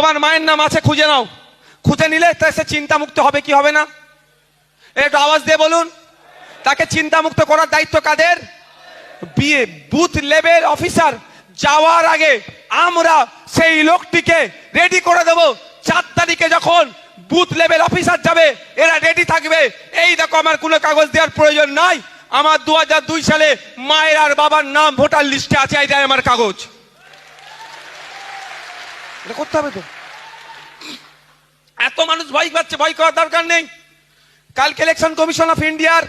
তোমার মায়ের নাম আছে, খুঁজে নাও। খুঁজে নিলে তা সে চিন্তামুক্ত হবে, কি হবে না? একটু আওয়াজ দিয়ে বলুন। তাকে চিন্তামুক্ত করার দায়িত্ব কাদের? বিয়ে, বুথ লেভেল অফিসার যাওয়ার আগে আমরা সেই লোকটিকে রেডি করে দেব। চার তারিখে যখন বুথ লেভেল অফিসার যাবে, এরা রেডি থাকবে। এই দেখো, আমার কোনো কাগজ দেওয়ার প্রয়োজন নাই। আমার দু সালে মায়ের আর বাবার নাম ভোটার লিস্টে আছে এটাই আমার কাগজ। এটা করতে হবে তো। এত মানুষ ভয় পাচ্ছে, ভয় করার দরকার নেই। কালকে ইলেকশন কমিশন অফ ইন্ডিয়ার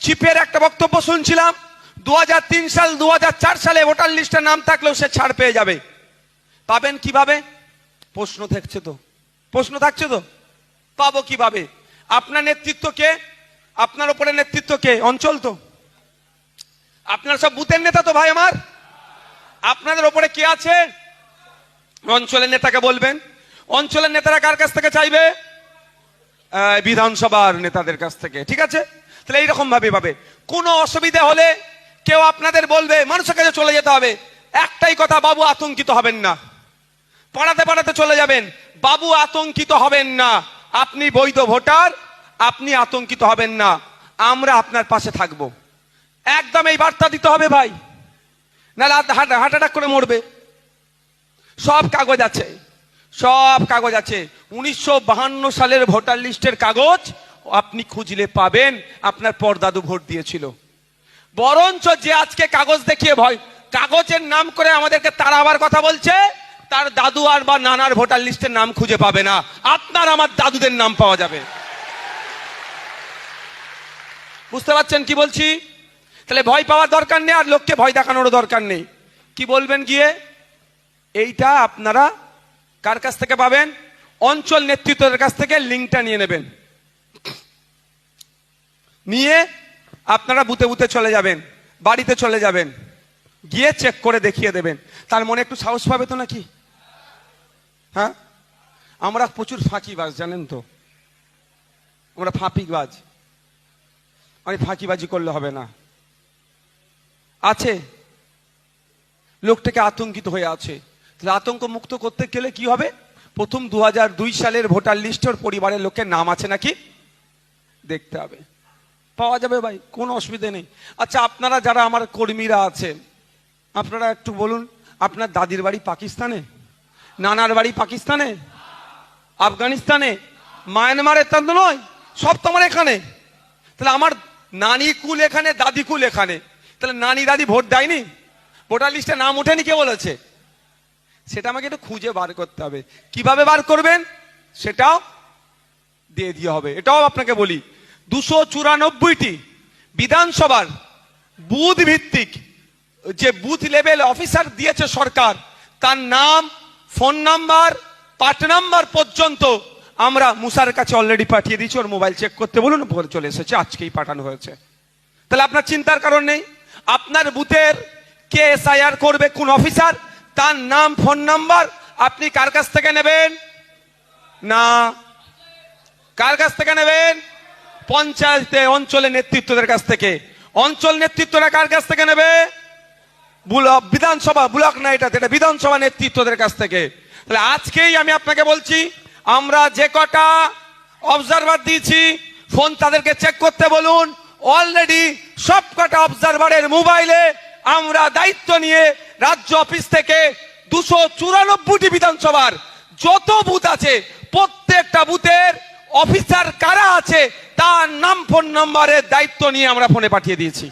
চিফের একটা বক্তব্য শুনছিলাম। দু হাজার তিন সাল, দুহাজার চার সালে ভোটার লিস্টে নাম থাকলেও সে ছাড় পেয়ে যাবে। পাবেন কীভাবে? প্রশ্ন থাকছে তো। প্রশ্ন থাকছে তো? পাবো কীভাবে? আপনার নেতৃত্ব কে? আপনার ওপরে নেতৃত্ব কে? অঞ্চল তো। আপনার সব বুথের নেতা তো ভাই আমার। আপনাদের ওপরে কে আছে? অঞ্চলের নেতাকে বলবেন? অঞ্চলের নেতারা কার কাছ থেকে চাইবে? বিধানসভার নেতাদের কাছ থেকে, ঠিক আছে? তাহলে এইরকম ভাবে পাবে কোনো অসুবিধা হলে কেউ আপনাদের বলবে, মানুষের কাছে চলে যেতে হবে। একটাই কথা, বাবু আতঙ্কিত হবেন না। পাড়াতে পাড়াতে চলে যাবেন। বাবু আতঙ্কিত হবেন না। আপনি বৈধ ভোটার, আপনি আতঙ্কিত হবেন না। আমরা আপনার পাশে থাকব। একদম এই বার্তা দিতে হবে ভাই। নাহলে হার্ট অ্যাটাক করে মরবে। সব কাগজ আছে। সব কাগজ আছে। উনিশশো সালের ভোটার লিস্টের কাগজ আপনি খুঁজলে পাবেন, আপনার পরদাদু ভোট দিয়েছিল। বরঞ্চ যে আজকে কাগজ দেখিয়ে ভয়, কাগজের নাম করে আমাদেরকে তাড়াবার কথা বলছে, তার দাদু আর বা নানার ভোটার লিস্টের নাম খুঁজে পাবে না। আপনার আমার দাদুদের নাম পাওয়া যাবে। বুঝতে পারছেন কি বলছি? তাহলে ভয় পাওয়ার দরকার নেই আর লোককে ভয় দেখানোরও দরকার নেই। কি বলবেন গিয়ে? এইটা আপনারা কার কাছ থেকে পাবেন? অঞ্চল নেতৃত্বের কাছ থেকে লিঙ্কটা নিয়ে নেবেন। নিয়ে আপনারা বুতে বুতে চলে যাবেন, বাড়িতে চলে যাবেন, গিয়ে চেক করে দেখিয়ে দেবেন। তার মনে একটু সাহস পাবে তো নাকি? হ্যাঁ? আমরা প্রচুর ফাঁকিবাজ জানেন তো? আমরা ফাঁপিবাজ আমি ফাঁকিবাজি করলে হবে না। আছে। লোকটাকে আতঙ্কিত হয়ে আছে। তাহলে আতঙ্ক মুক্ত করতে গেলে কি হবে? প্রথম দু দুই সালের ভোটার লিস্টের পরিবারের লোকের নাম আছে নাকি? দেখতে হবে। পাওয়া যাবে ভাই, কোনো অসুবিধে নেই। আচ্ছা আপনারা যারা আমার কর্মীরা আছেন, আপনারা একটু বলুন, আপনার দাদির বাড়ি পাকিস্তানে? নানার বাড়ি পাকিস্তানে? আফগানিস্তানে? মায়ানমারে তা নয়, সব তো আমার এখানে। তাহলে আমার নানি কুল এখানে, দাদি কুল এখানে। তাহলে নানি দাদি ভোট দেয়নি? ভোটার লিস্টে নাম ওঠেনি কে বলেছে? সেটা আমাকে একটু খুঁজে বার করতে হবে। কীভাবে বার করবেন? সেটাও দিয়ে দিয়ে হবে। এটাও আপনাকে বলি। দুশো চুরানব্বইটি বিধানসভার বুথ ভিত্তিক যে বুথ লেভেল অফিসার দিয়েছে সরকার, তার নাম, ফোন নাম্বার পাট নাম্বার পর্যন্ত আমরা মুসার কাছে অলরেডি পাঠিয়ে দিয়েছি। ওর মোবাইল চেক করতে বলুন পরে চলে এসেছে। আজকেই পাঠানো হয়েছে। তাহলে আপনার চিন্তার কারণ নেই। আপনার বুথের কে এসআইআর করবে, কোন অফিসার? তার নাম, ফোন নাম্বার আপনি কার কাছ থেকে নেবেন? না। কার কাছ থেকে নেবেন? পঞ্চায়েতে, অঞ্চলে নেতৃত্বদের কাছ থেকে। অঞ্চল নেতৃত্বরা কার কাছ থেকে নেবে? বিধানসভা, ব্লক না এটা এটা বিধানসভা নেতৃত্বদের কাছ থেকে। তাহলে আজকেই আমি আপনাকে বলছি, আমরা যে কটা অবজারভার দিয়েছি, ফোন তাদেরকে চেক করতে বলুন। অলরেডি সব কটা অবজারভারের মোবাইলে আমরা দায়িত্ব নিয়ে রাজ্য অফিস থেকে দুশো চুরানব্বইটি বিধানসভার যত বুথ আছে, প্রত্যেকটা বুথের অফিসার কারা আছে, তার নাম, ফোন নাম্বারের দায়িত্ব নিয়ে আমরা ফোনে পাঠিয়ে দিয়েছি।